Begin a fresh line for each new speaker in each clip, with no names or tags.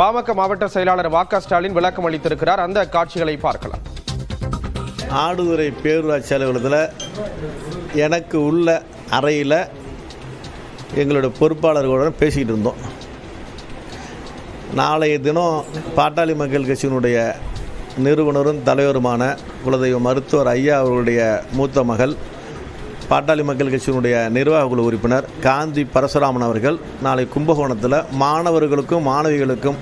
பாமக மாவட்ட செயலாளர் வாக்கா ஸ்டாலின் விளக்கம் அளித்திருக்கிறார். அந்த காட்சிகளை பார்க்கலாம்.
ஆடுதுறை பேரூராட்சி அலுவலகத்தில் எனக்கு உள்ள அறையில் எங்களோட பொறுப்பாளர்களுடன் பேசிக்கிட்டு இருந்தோம். நாளைய தினம் பாட்டாளி மக்கள் கட்சியினுடைய நிறுவனரும் தலைவருமான குலதெய்வ மருத்துவர் ஐயா அவர்களுடைய மூத்த மகள் பாட்டாளி மக்கள் கட்சியினுடைய நிர்வாக குழு உறுப்பினர் காந்தி பரசுராமன் அவர்கள் நாளை கும்பகோணத்தில் மாணவர்களுக்கும் மாணவிகளுக்கும்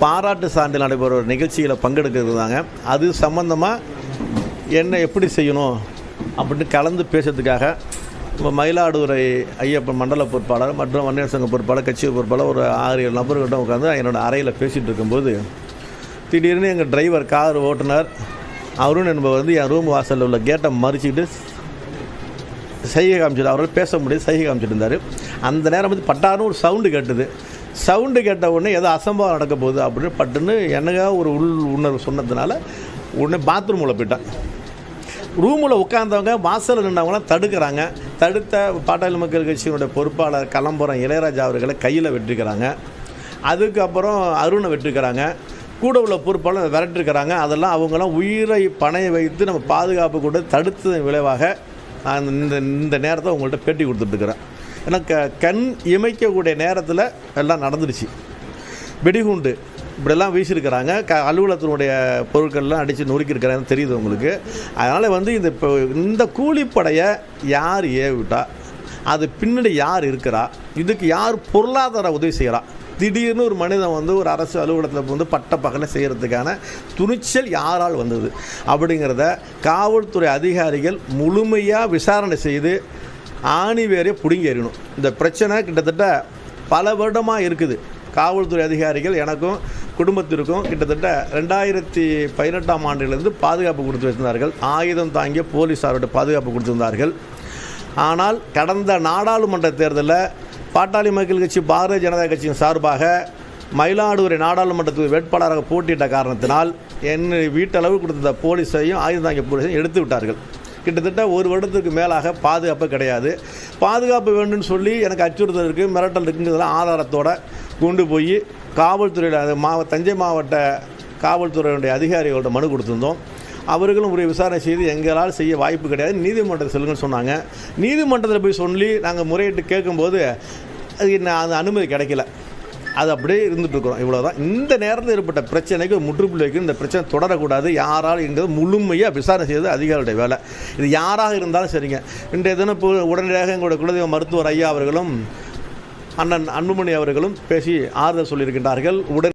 பாராட்டு சான்றிதழ் நடைபெற ஒரு நிகழ்ச்சியில் பங்கெடுக்கிறதுதாங்க அது சம்பந்தமாக என்ன எப்படி செய்யணும் அப்படின்னு கலந்து பேசுறதுக்காக இப்போ மயிலாடுதுறை ஐயப்பன் மண்டல பொறுப்பாளர் மற்றும் வன்னியர் சங்க பொறுப்பாளர் கட்சி பொறுப்பாளர் ஒரு ஆறு ஏழு நபர்கிட்ட உட்காந்து என்னோட அறையில் பேசிகிட்டு இருக்கும்போது திடீர்னு எங்கள் டிரைவர் கார் ஓட்டுநர் அருண் என்பவர் வந்து என் ரூம் வாசலில் உள்ள கேட்டை மறிச்சுக்கிட்டு சைகை காமிச்சிட்டு அவரால் பேச முடியாது சைகை காமிச்சிட்டு இருந்தார். அந்த நேரம் வந்து பட்டாரும் ஒரு சவுண்டு கேட்டுது. சவுண்டு கேட்ட உடனே ஏதோ அசம்பாவம் நடக்க போகுது அப்படின்னு பட்டுன்னு என்னங்க ஒரு உள் உணர்வு சொன்னதுனால உடனே பாத்ரூமில் போயிட்டேன். ரூமில் உட்காந்தவங்க வாசலில் நின்றவங்களாம் தடுக்கிறாங்க. தடுத்த பாட்டாளி மக்கள் கட்சியினுடைய பொறுப்பாளர் கலம்புரம் இளையராஜா அவர்களை கையில் வெட்டிருக்கிறாங்க. அதுக்கப்புறம் அருணை வெட்டிருக்கிறாங்க. கூட உள்ள பொறுப்பாளர் விரட்டிருக்கிறாங்க. அதெல்லாம் அவங்களாம் உயிரை பணைய வைத்து நம்ம பாதுகாப்பு கூட தடுத்ததன் விளைவாக நான் இந்த இந்த நேரத்தை உங்கள்கிட்ட பேட்டி கொடுத்துட்ருக்குறேன் ஏன்னா க கண் இமைக்கக்கூடிய நேரத்தில் எல்லாம் நடந்துருச்சு. வெடிகுண்டு இப்படிலாம் வீசியிருக்கிறாங்க. க அலுவலகத்தினுடைய பொருட்கள்லாம் அடித்து நொறுக்கியிருக்கிறாங்கன்னு தெரியுது உங்களுக்கு. அதனால் வந்து இந்த இப்போ இந்த கூலிப்படையை யார் ஏவிட்டா? அது பின்னாடி யார் இருக்கிறா? இதுக்கு யார் பொருளாதார உதவி செய்கிறா திடீர்னு ஒரு மனிதன் வந்து ஒரு அரசு அலுவலகத்தில் வந்து பட்ட பகலை செய்கிறதுக்கான துணிச்சல் யாரால் வந்தது? அப்படிங்கிறத காவல்துறை அதிகாரிகள் முழுமையாக விசாரணை செய்து ஆணி வேறே பிடுங்கி எறியணும் இந்த பிரச்சனை கிட்டத்தட்ட பல வருடமாக இருக்குது. காவல்துறை அதிகாரிகள் எனக்கும் குடும்பத்திற்கும் கிட்டத்தட்ட ரெண்டாயிரத்தி பதினெட்டாம் ஆண்டிலிருந்து பாதுகாப்பு கொடுத்து வச்சிருந்தார்கள். ஆயுதம் தாங்கிய போலீஸாரோட பாதுகாப்பு கொடுத்திருந்தார்கள். ஆனால் கடந்த நாடாளுமன்ற தேர்தலில் பாட்டாளி மக்கள் கட்சி பாரதிய ஜனதா கட்சியின் சார்பாக மயிலாடுதுறை நாடாளுமன்றத்துக்கு வேட்பாளராக போட்டியிட்ட காரணத்தினால் என் வீட்டளவு கொடுத்த போலீஸையும் ஆயுதம் தாங்கிய போலீஸையும் எடுத்து விட்டார்கள். கிட்டத்தட்ட ஒரு வருடத்துக்கு மேலாக பாதுகாப்பு கிடையாது. பாதுகாப்பு வேண்டும்னு சொல்லி எனக்கு அச்சுறுத்தல் இருக்குது மிரட்டல் இருக்குங்கிறதெல்லாம் ஆதாரத்தோட கொண்டு போய் காவல்துறையில் மாவ தஞ்சை மாவட்ட காவல்துறையினுடைய அதிகாரிகளோட மனு கொடுத்துருந்தோம். அவர்களும் ஒரு விசாரணை செய்து எங்களால் செய்ய வாய்ப்பு கிடையாது. நீதிமன்றத்தில் செல்லுங்கன்னு சொன்னாங்க. நீதிமன்றத்தில் போய் சொல்லி நாங்கள் முறையிட்டு கேட்கும்போது அது என்ன அந்த அனுமதி கிடைக்கல. அது அப்படியே இருந்துட்டுருக்குறோம் இருக்கிறோம். இவ்வளோதான் இந்த நேரத்தில் ஏற்பட்ட பிரச்சனைக்கு ஒரு முற்றுப்புள்ளி இந்த பிரச்சனை தொடரக்கூடாது. யாரால் என்கிறது முழுமையாக விசாரணை செய்வது அதிகாரியுடைய வேலை. இது யாராக இருந்தாலும் சரிங்க. இன்றைய தினம் இப்போ உடனடியாக எங்களுடைய குலதெய்வ மருத்துவர் ஐயா அவர்களும் அண்ணன் அன்புமணி அவர்களும் பேசி ஆறுதல் சொல்லியிருக்கின்றார்கள். உடன்